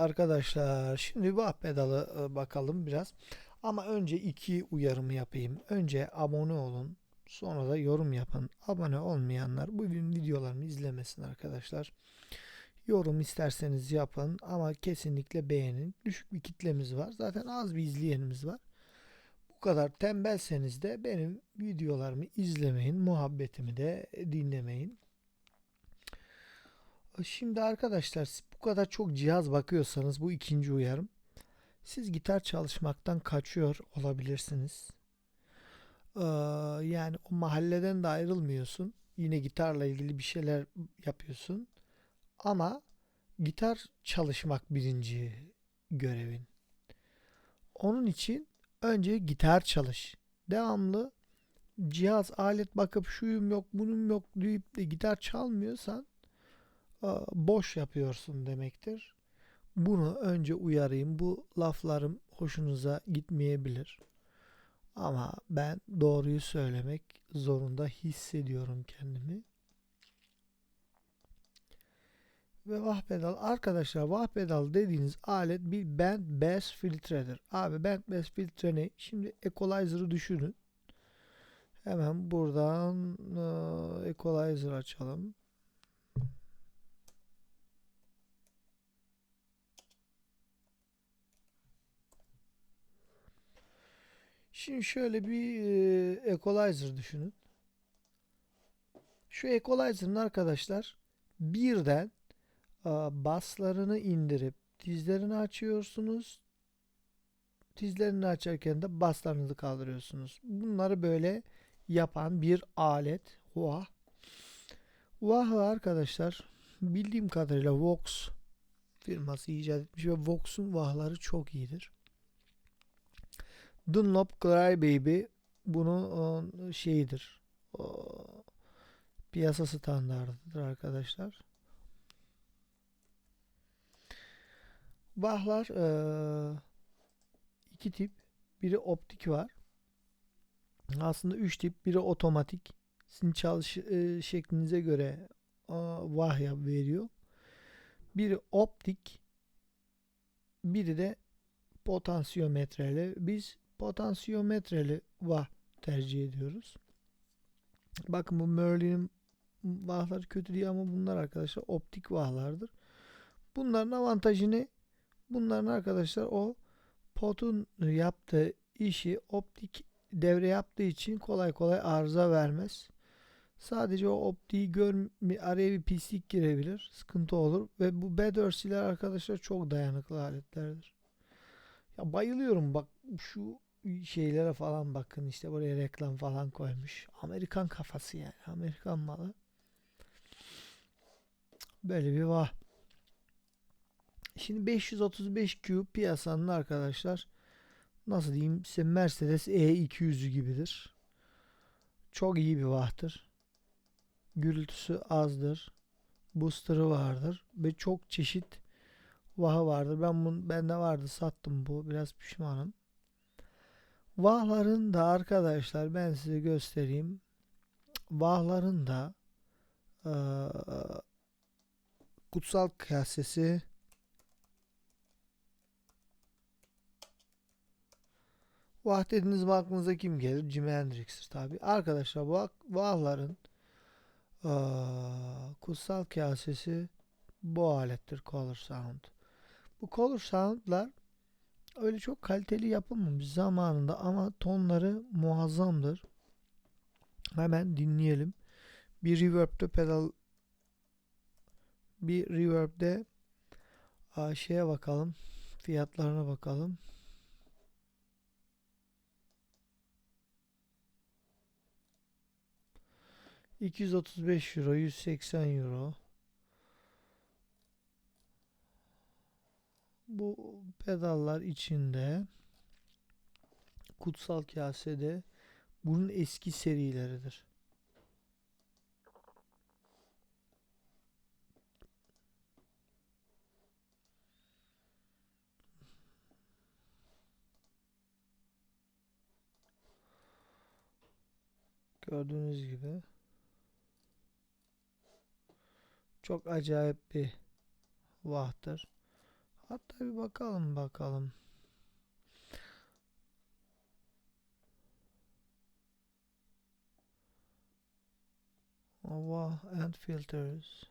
Arkadaşlar şimdi vah pedalı e, bakalım biraz. Ama önce iki uyarımı yapayım. Önce abone olun. Sonra da yorum yapın. Abone olmayanlar bu videolarımı izlemesin arkadaşlar. Yorum isterseniz yapın ama kesinlikle beğenin. Düşük bir kitlemiz var. Zaten az bir izleyenimiz var. Bu kadar tembelseniz de benim videolarımı izlemeyin. Muhabbetimi de dinlemeyin. Şimdi arkadaşlar bu kadar çok cihaz bakıyorsanız bu ikinci uyarım. Siz gitar çalışmaktan kaçıyor olabilirsiniz. Ee, yani o mahalleden de ayrılmıyorsun. Yine gitarla ilgili bir şeyler yapıyorsun. Ama gitar çalışmak birinci görevin. Onun için önce gitar çalış. Devamlı cihaz, alet bakıp şuyum yok, bunun yok deyip de gitar çalmıyorsan boş yapıyorsun demektir. Bunu önce uyarayım. Bu laflarım hoşunuza gitmeyebilir. Ama ben doğruyu söylemek zorunda hissediyorum kendimi. Ve wah pedal arkadaşlar wah pedal dediğiniz alet bir band bass filtredir. Abi band bass filtre ne? Şimdi equalizer'ı düşünün. Hemen buradan e, equalizer açalım. Şimdi şöyle bir e, equalizer düşünün. Şu equalizer'ın arkadaşlar birden e, baslarını indirip dizlerini açıyorsunuz. Dizlerini açarken de baslarınızı kaldırıyorsunuz. Bunları böyle yapan bir alet. Wah. Wah arkadaşlar bildiğim kadarıyla Vox firması icat etmiş ve Vox'un vahları çok iyidir. Dunlop Crybaby bunun o, şeyidir. O, piyasa standartıdır arkadaşlar. Vahlar eee, iki tip. Biri optik var. Aslında üç tip. Biri otomatik. Sizin çalış eee, şeklinize göre aa, vah ya- veriyor. Biri optik. Biri de potansiyometreli. Biz potansiyometreli vah tercih ediyoruz. Bakın bu Merlin'in vahları kötü değil ama bunlar arkadaşlar optik vahlardır. Bunların avantajı ne? Bunların arkadaşlar o potun yaptığı işi optik devre yaptığı için kolay kolay arıza vermez. Sadece o optiği gör araya bir pislik girebilir. Sıkıntı olur ve bu Bedorsi'ler arkadaşlar çok dayanıklı aletlerdir. Ya bayılıyorum bak şu şeylere falan bakın işte buraya reklam falan koymuş. Amerikan kafası yani. Amerikan malı. Böyle bir var. Şimdi 535Q piyasanın arkadaşlar nasıl diyeyim size Mercedes E200'ü gibidir. Çok iyi bir vahtır. Gürültüsü azdır. Booster'ı vardır ve çok çeşit vahı vardır. Ben bunu bende vardı sattım bu. Biraz pişmanım. Vahların da arkadaşlar ben size göstereyim. Vahların da eee, kutsal kasesi Vah dediniz mi aklınıza kim gelir? Jimi Hendrix'tir tabi. Arkadaşlar bu vahların eee, kutsal kasesi bu alettir Color Sound. Bu Color Sound'lar öyle çok kaliteli yapılmamış zamanında ama tonları muazzamdır. Hemen dinleyelim. Bir reverb'de pedal bir reverb'de şeye bakalım. Fiyatlarına bakalım. ...235 euro, 180 euro. Bu pedallar içinde kutsal kasede bunun eski serileridir. Gördüğünüz gibi çok acayip bir vahtır. Hatta bir bakalım bakalım. Hava and filters.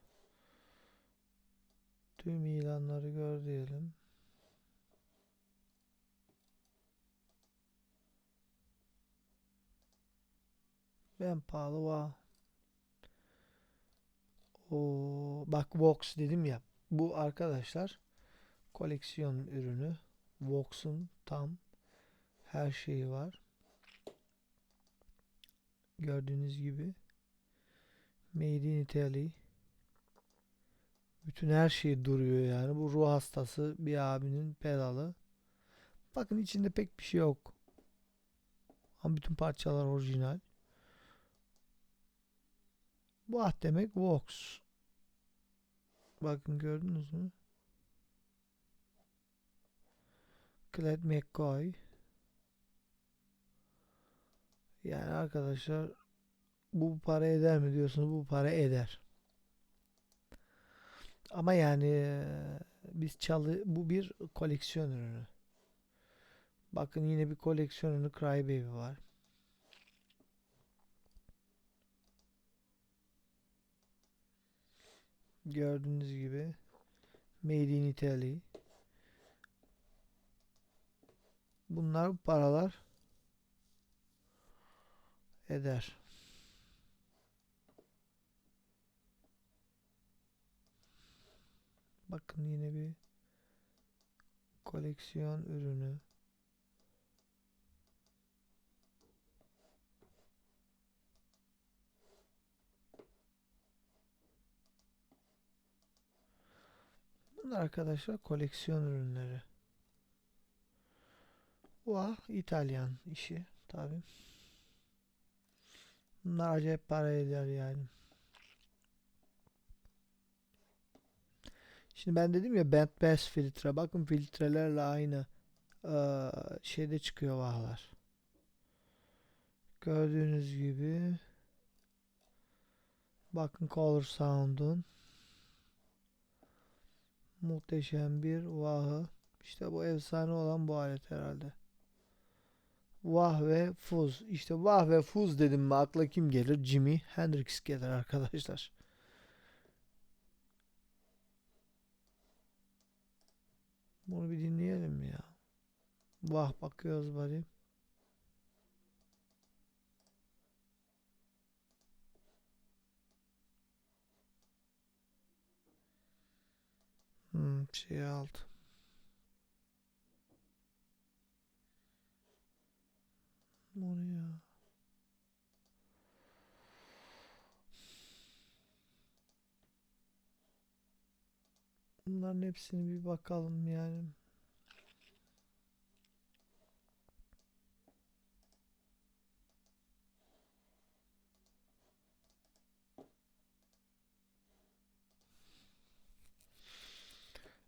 Tüm ilanları gör diyelim. Ben pahalı va. O bak Vox dedim ya. Bu arkadaşlar koleksiyon ürünü. Vox'un tam her şeyi var. Gördüğünüz gibi Made in Italy. Bütün her şey duruyor yani. Bu ruh hastası bir abinin pedalı. Bakın içinde pek bir şey yok. Ama bütün parçalar orijinal. Bu ah demek Vox. Bakın gördünüz mü? Glad McCoy. Yani arkadaşlar bu para eder mi diyorsunuz? Bu para eder. Ama yani biz çalı bu bir koleksiyon ürünü. Bakın yine bir koleksiyon ürünü Crybaby var. Gördüğünüz gibi Made in Italy. Bunlar paralar eder. Bakın yine bir koleksiyon ürünü. Bunlar arkadaşlar koleksiyon ürünleri. Vah İtalyan işi tabi. Bunlar acayip para eder yani. Şimdi ben dedim ya Band Bass filtre. Bakın filtrelerle aynı eee, şeyde çıkıyor vahlar. Gördüğünüz gibi bakın Color Sound'un muhteşem bir vahı. İşte bu efsane olan bu alet herhalde. Vah ve fuz. İşte vah ve fuz dedim mi akla kim gelir? Jimi Hendrix gelir arkadaşlar. Bunu bir dinleyelim ya. Vah bakıyoruz bari. Hmm, şey aldı. Ya? Bunların hepsini bir bakalım yani.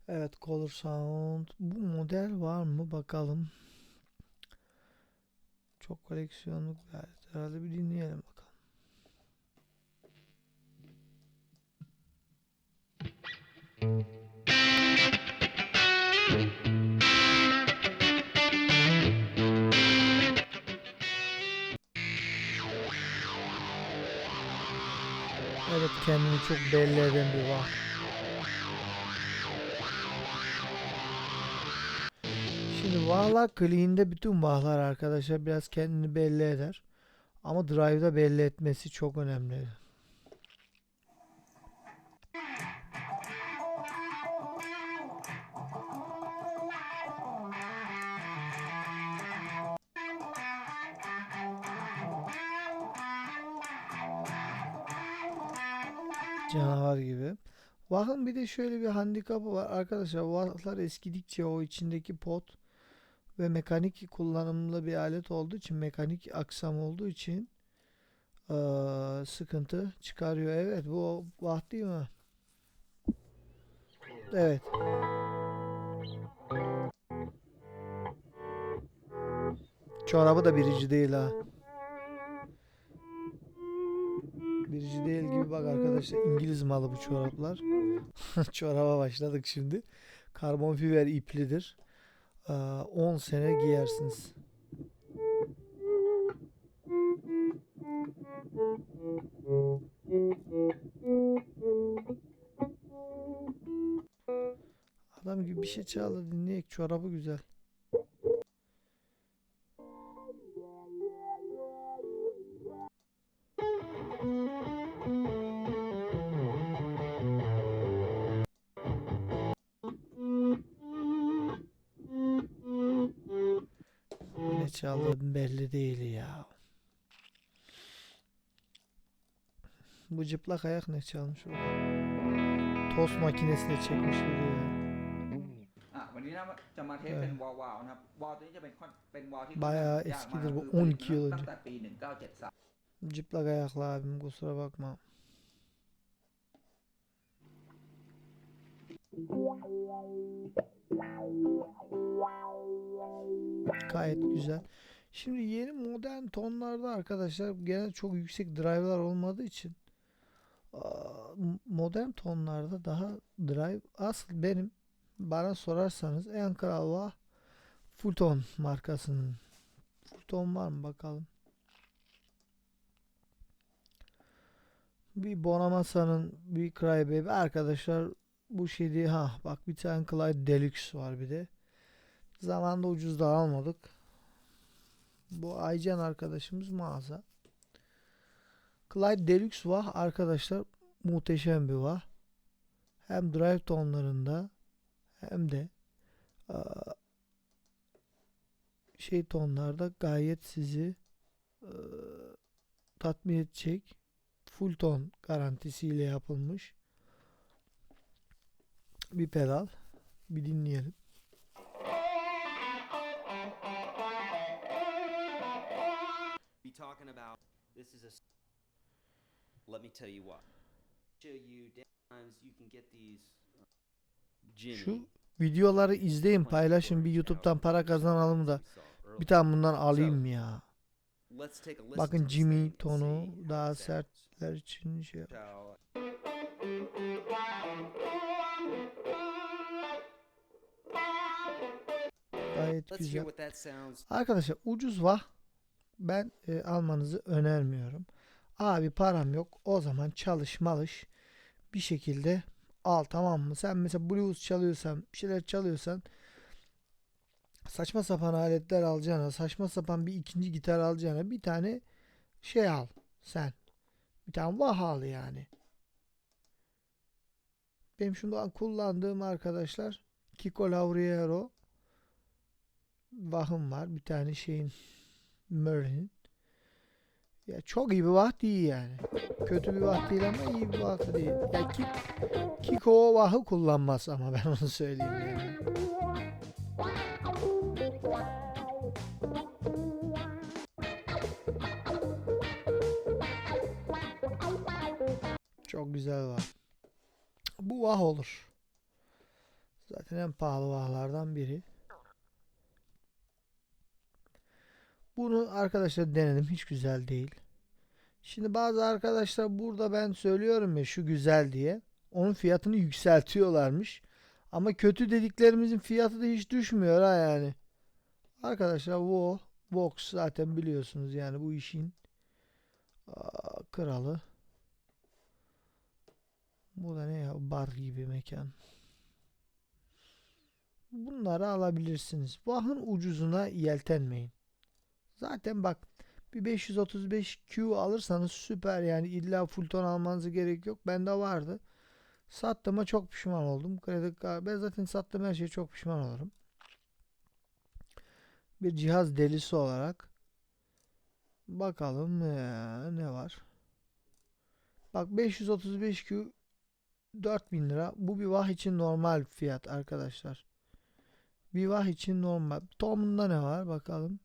Evet, Color Sound. Bu model var mı bakalım. Çok koleksiyonluk bir. Herhalde bir dinleyelim bakalım. Evet kendini çok belli eden bir var. Şimdi vahlar clean'de bütün vahlar arkadaşlar biraz kendini belli eder. Ama drive'da belli etmesi çok önemli. Canavar gibi. Vah'ın bir de şöyle bir handikapı var arkadaşlar. Vahlar eskidikçe o içindeki pot ve mekanik kullanımlı bir alet olduğu için mekanik aksam olduğu için eee, sıkıntı çıkarıyor. Evet bu Vah değil mi? Evet. Çorabı da birici değil ha. Birici değil gibi bak arkadaşlar İngiliz malı bu çoraplar. Çoraba başladık şimdi. Karbon fiber iplidir. Ee, 10 sene giyersiniz. Adam gibi bir şey çaldı dinleyek çorabı güzel. Ne çaldığın belli değil ya. Bu cıplak ayak ne çalmış orada? Tost makinesiyle çekmiş video ya. อ่ะวันนี้นะจะมาเทส เออ เป็นวอลวาลนะครับวอลตัวนี้จะเป็นค่อนเป็นวอลที่ Bayağı ค่อนข้างยากมาก eskidir bu, คือผลิต 12 yıl ตั้ önce. งแต่ปี 1973 Cıplak ayaklı abim kusura bakma. Gayet güzel. Şimdi yeni modern tonlarda arkadaşlar genel çok yüksek drive'lar olmadığı için modern tonlarda daha drive asıl benim bana sorarsanız en kral var Fulton markasının. Fulton var mı bakalım. Bir Bonamasa'nın bir Crybaby arkadaşlar bu şey değil ha bak bir tane Clyde Deluxe var bir de. Zamanında ucuz da almadık. Bu Aycan arkadaşımız mağaza. Clyde Deluxe vah arkadaşlar muhteşem bir vah. Hem drive tonlarında hem de şey tonlarda gayet sizi tatmin edecek full ton garantisiyle yapılmış bir pedal. Bir dinleyelim. Be talking about this is a let me tell you what show you times you can get these uh, Şu videoları izleyin, paylaşın. Bir YouTube'dan para kazanalım da bir tane bundan alayım ya. Bakın Jimmy tonu daha sertler için şey. Shall- Gayet güzel. Arkadaşlar ucuz vah ben e, almanızı önermiyorum. Abi param yok. O zaman çalış malış bir şekilde al tamam mı? Sen mesela blues çalıyorsan, bir şeyler çalıyorsan saçma sapan aletler alacağına, saçma sapan bir ikinci gitar alacağına bir tane şey al sen. Bir tane vah al yani. Benim şundan kullandığım arkadaşlar Kiko Lauriero vahım var. Bir tane şeyin Merlin. Ya çok iyi bir vah değil yani. Kötü bir vah değil ama iyi bir vah değil. Ya ki, Kiko o vahı kullanmaz ama ben onu söyleyeyim yani. Çok güzel vah. Bu vah olur. Zaten en pahalı vahlardan biri. Bunu arkadaşlar denedim. Hiç güzel değil. Şimdi bazı arkadaşlar burada ben söylüyorum ya şu güzel diye. Onun fiyatını yükseltiyorlarmış. Ama kötü dediklerimizin fiyatı da hiç düşmüyor ha yani. Arkadaşlar Vo, Vox zaten biliyorsunuz yani bu işin kralı. Bu da ne ya bar gibi mekan. Bunları alabilirsiniz. Vahın ucuzuna yeltenmeyin. Zaten bak bir 535Q alırsanız süper yani illa full ton almanıza gerek yok. Bende vardı. Sattığıma çok pişman oldum. Kredi kar- ben zaten sattığım her şeye çok pişman olurum. Bir cihaz delisi olarak bakalım ee, ne var. Bak 535Q 4000 lira. Bu bir vah için normal fiyat arkadaşlar. Bir vah için normal. Tom'unda ne var bakalım.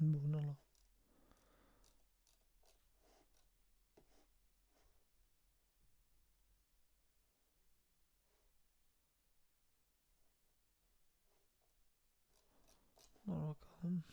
Bu ne lan? Dur bakalım.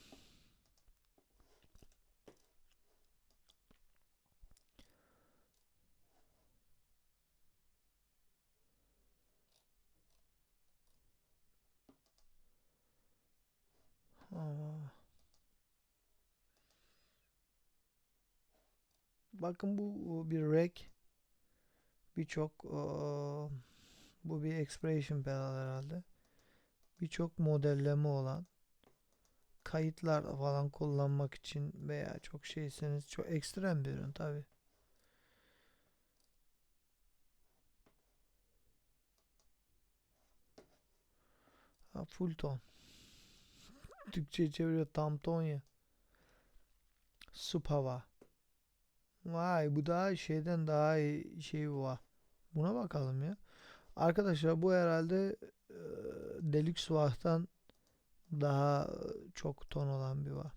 Bakın bu bir rek. Birçok bu bir expression pedal herhalde. Birçok modelleme olan kayıtlar falan kullanmak için veya çok şeyseniz çok ekstrem bir ürün tabi. Full ton. Türkçe çeviriyor tam ton ya. Supava. Vay bu daha şeyden daha iyi şey var. Buna bakalım ya. Arkadaşlar bu herhalde e, Deluxe Vah'tan daha çok ton olan bir var.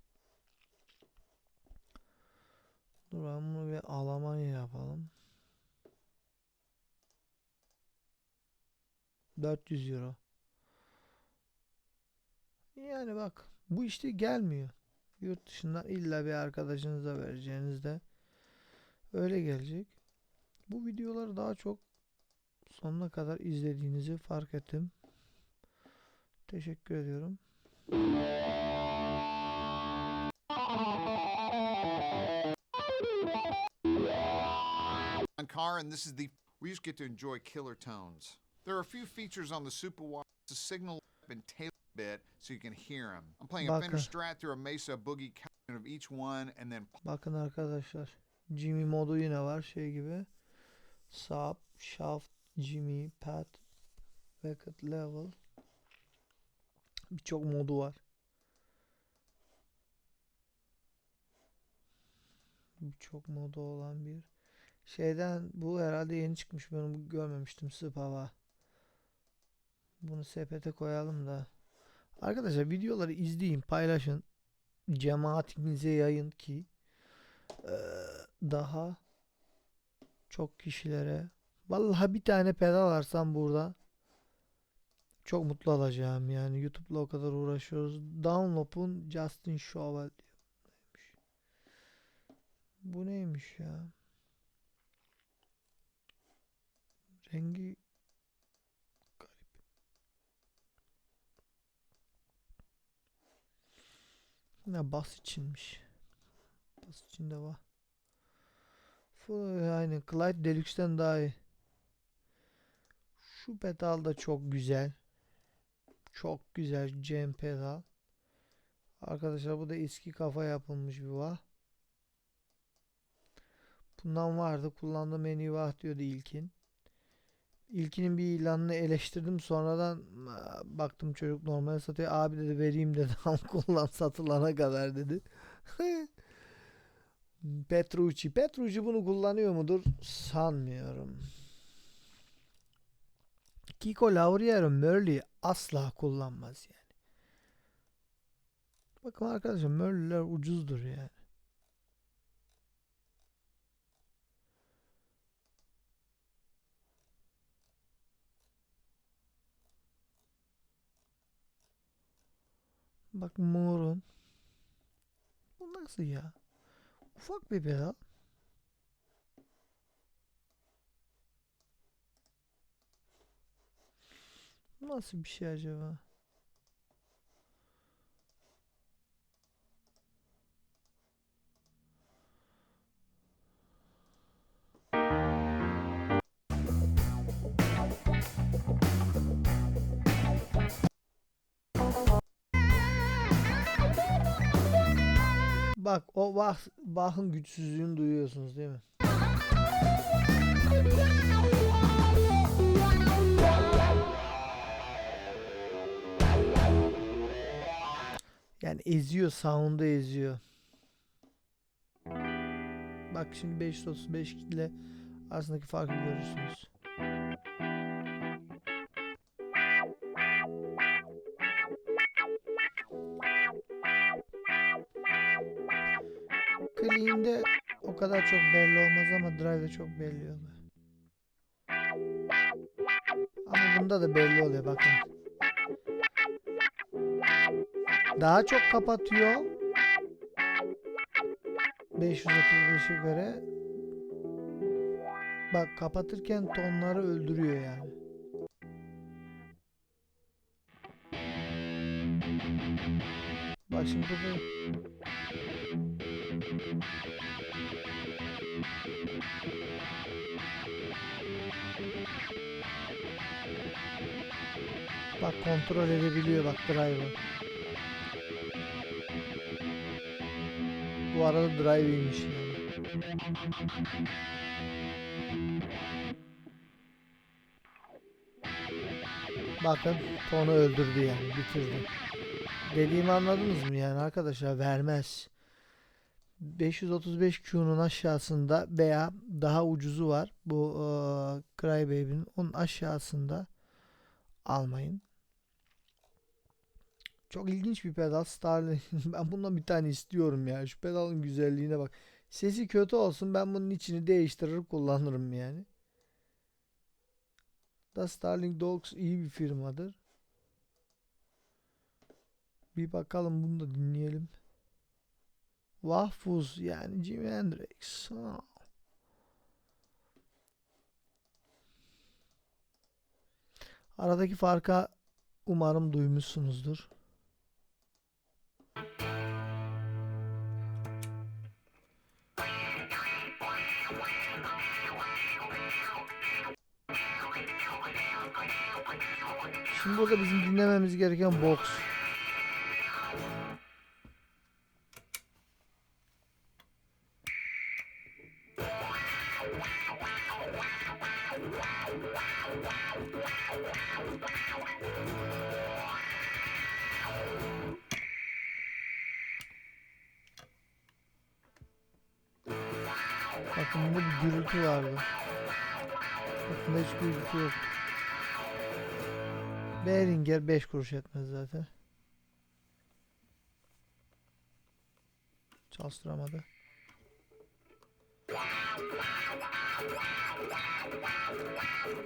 Dur ben bunu bir Almanya yapalım. 400 euro. Yani bak bu işte gelmiyor. Yurt dışından illa bir arkadaşınıza vereceğinizde öyle gelecek. Bu videoları daha çok sonuna kadar izlediğinizi fark ettim. Teşekkür ediyorum. On car, and this is the. We just get to enjoy killer tones. There are a few features on the Super Wire to signal up and tailor a bit so you can hear them. I'm playing a Fender Strat through a Mesa Boogie count of each one, and then Bakın arkadaşlar. Jimmy modu yine var şey gibi. Sub, shaft, Jimmy, pad, bucket level. Birçok modu var. Birçok modu olan bir şeyden bu herhalde yeni çıkmış. Ben bunu görmemiştim Spava. Bunu sepete koyalım da. Arkadaşlar videoları izleyin, paylaşın. Cemaatinize yayın ki eee, daha çok kişilere vallahi bir tane pedal alsam burada çok mutlu olacağım yani YouTube'la o kadar uğraşıyoruz. Download'un Justin Shovel. Neymiş? Bu neymiş ya? Rengi garip. Ne bas içinmiş. Bas içinde var. Yani Clyde Deluxe'den daha iyi. Şu pedal da çok güzel. Çok güzel cem pedal. Arkadaşlar bu da eski kafa yapılmış bir vah. Bundan vardı. Kullandığım en iyi vah diyordu ilkin. İlkinin bir ilanını eleştirdim. Sonradan baktım çocuk normal satıyor. Abi dedi vereyim dedi. Al kullan satılana kadar dedi. Petrucci. Petrucci bunu kullanıyor mudur? Sanmıyorum. Kiko Lauriero Murley asla kullanmaz yani. Bakın arkadaşlar Murley'ler ucuzdur yani. Bak Moore'un. Bu nasıl ya? Ufak bir pedal. Nasıl bir şey acaba? Bak o Bach, Bach'ın güçsüzlüğünü duyuyorsunuz değil mi? Yani eziyor, sound'u eziyor. Bak şimdi 535 ile arasındaki farkı görürsünüz. Clean'de o kadar çok belli olmaz ama drive'de çok belli oluyor. Ama bunda da belli oluyor bakın. Daha çok kapatıyor. 535'e göre. Bak kapatırken tonları öldürüyor yani. Bak şimdi burada Bak kontrol edebiliyor bak driver. Bu arada drive'iymiş yani. Bakın tonu öldürdü yani bitirdi. Dediğimi anladınız mı yani arkadaşlar vermez. 535 Q'nun aşağısında veya daha ucuzu var. Bu eee Crybaby'nin onun aşağısında almayın. Çok ilginç bir pedal Starling. Ben bundan bir tane istiyorum ya. Şu pedalın güzelliğine bak. Sesi kötü olsun ben bunun içini değiştirir kullanırım yani. Da Starling Dogs iyi bir firmadır. Bir bakalım bunu da dinleyelim. Vahfuz yani Jimi Hendrix. Aradaki farka umarım duymuşsunuzdur. Şimdi burada bizim dinlememiz gereken box. Kuruş etmez zaten. Çalıştıramadı.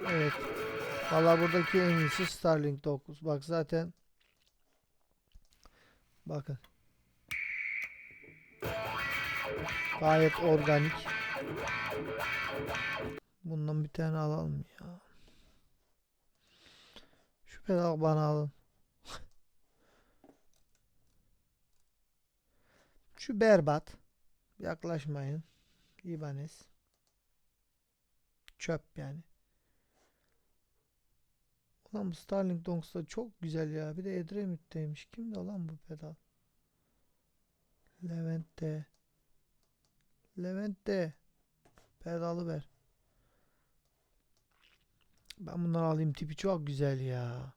Evet. Valla buradaki en iyisi Starlink 9. Bak zaten Bakın. Gayet organik. Bundan bir tane alalım ya. Şu pedal bana alın. Şu berbat. Yaklaşmayın. İbanez. Çöp yani. Ulan bu Starlink Donks da çok güzel ya. Bir de Edremit'teymiş. Kimdi olan bu pedal? Levent'te. Levent'te. Pedalı ver. Ben bunları alayım. Tipi çok güzel ya.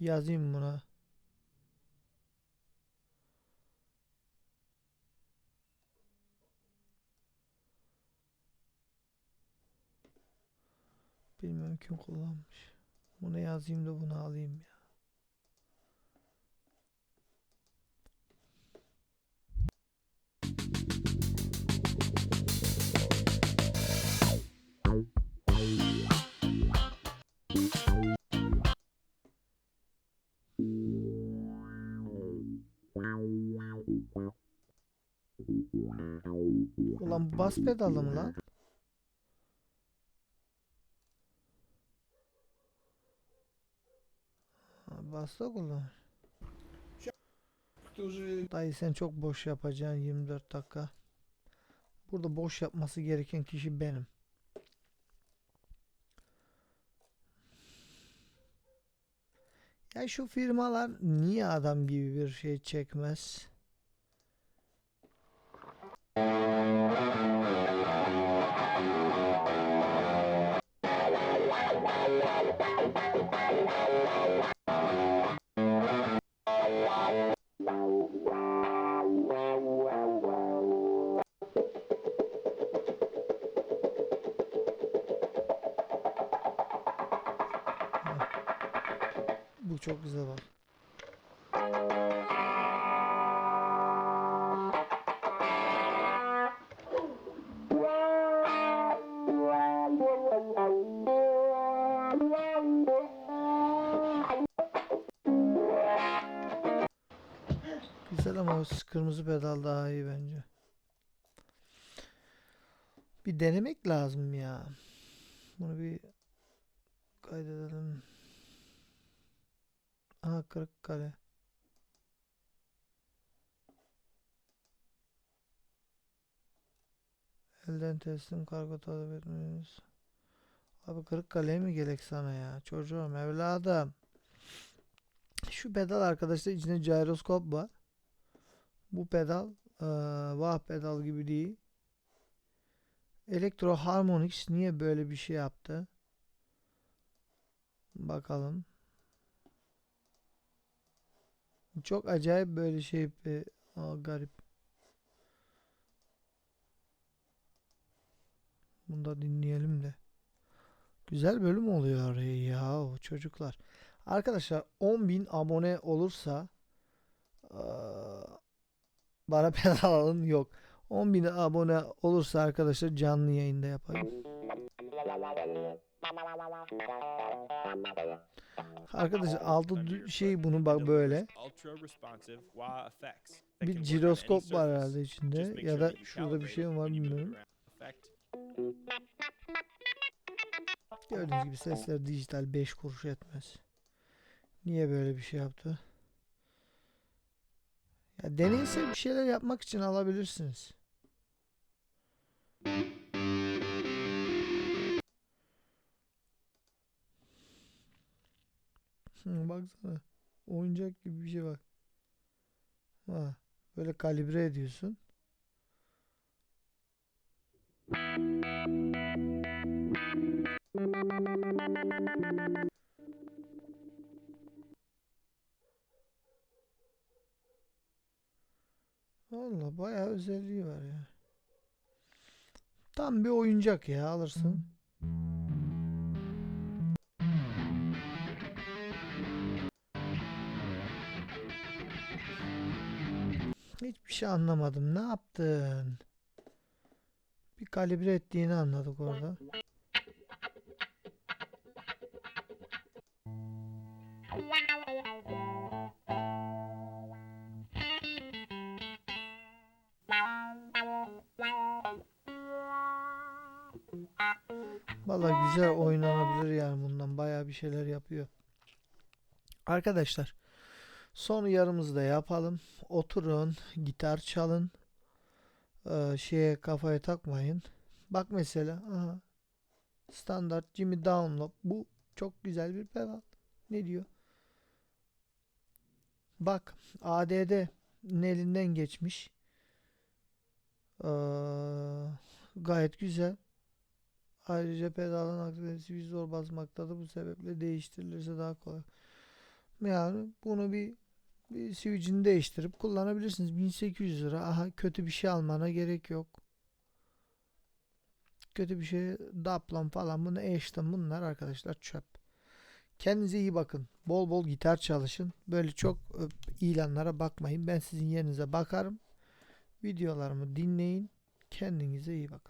Yazayım buna. Kim kullanmış. Bunu yazayım da bunu alayım ya. Ulan bas pedalı mı lan? Ha, Bas da kullan. Dayı sen çok boş yapacaksın 24 dakika. Burada boş yapması gereken kişi benim. Ya şu firmalar niye adam gibi bir şey çekmez? Çok güzel bak. güzel ama o kırmızı pedal daha iyi bence. Bir denemek lazım ya. Bunu bir kaydedelim. Aha Kırıkkale. Elden teslim kargo talep etmeniz. Abi Kırıkkale'ye mi gerek sana ya? Çocuğum evladım. Şu pedal arkadaşlar içinde gyroskop var. Bu pedal eee wah pedal gibi değil. Electro Harmonix niye böyle bir şey yaptı? Bakalım. Çok acayip böyle şey bir Aa, garip. Bunu da dinleyelim de. Güzel bölüm oluyor ya o çocuklar. Arkadaşlar 10.000 abone olursa bana pedal alın yok. 10.000 abone olursa arkadaşlar canlı yayında yaparım. Arkadaşlar altı şey bunu bak böyle. Bir jiroskop var herhalde içinde ya da şurada bir şey var bilmiyorum. Gördüğünüz gibi sesler dijital 5 kuruş etmez. Niye böyle bir şey yaptı? Ya deneysel bir şeyler yapmak için alabilirsiniz. Hı, baksana. Oyuncak gibi bir şey bak. Ha, böyle kalibre ediyorsun. Valla bayağı özelliği var ya. Tam bir oyuncak ya alırsın. Hiçbir şey anlamadım. Ne yaptın? Bir kalibre ettiğini anladık orada. Vallahi güzel oynanabilir yani bundan bayağı bir şeyler yapıyor. Arkadaşlar son yarımızı da yapalım. Oturun, gitar çalın. Ee, şeye kafaya takmayın. Bak mesela aha, standart Jimmy Download bu çok güzel bir pedal. Ne diyor? Bak ADD elinden geçmiş. Ee, gayet güzel. Ayrıca pedalın aktivitesi bir zor basmaktadır. Bu sebeple değiştirilirse daha kolay. Yani bunu bir bir switch'ini değiştirip kullanabilirsiniz. 1800 lira. Aha kötü bir şey almana gerek yok. Kötü bir şey Daplan falan bunu eşten bunlar arkadaşlar çöp. Kendinize iyi bakın. Bol bol gitar çalışın. Böyle çok ö, ilanlara bakmayın. Ben sizin yerinize bakarım. Videolarımı dinleyin. Kendinize iyi bakın.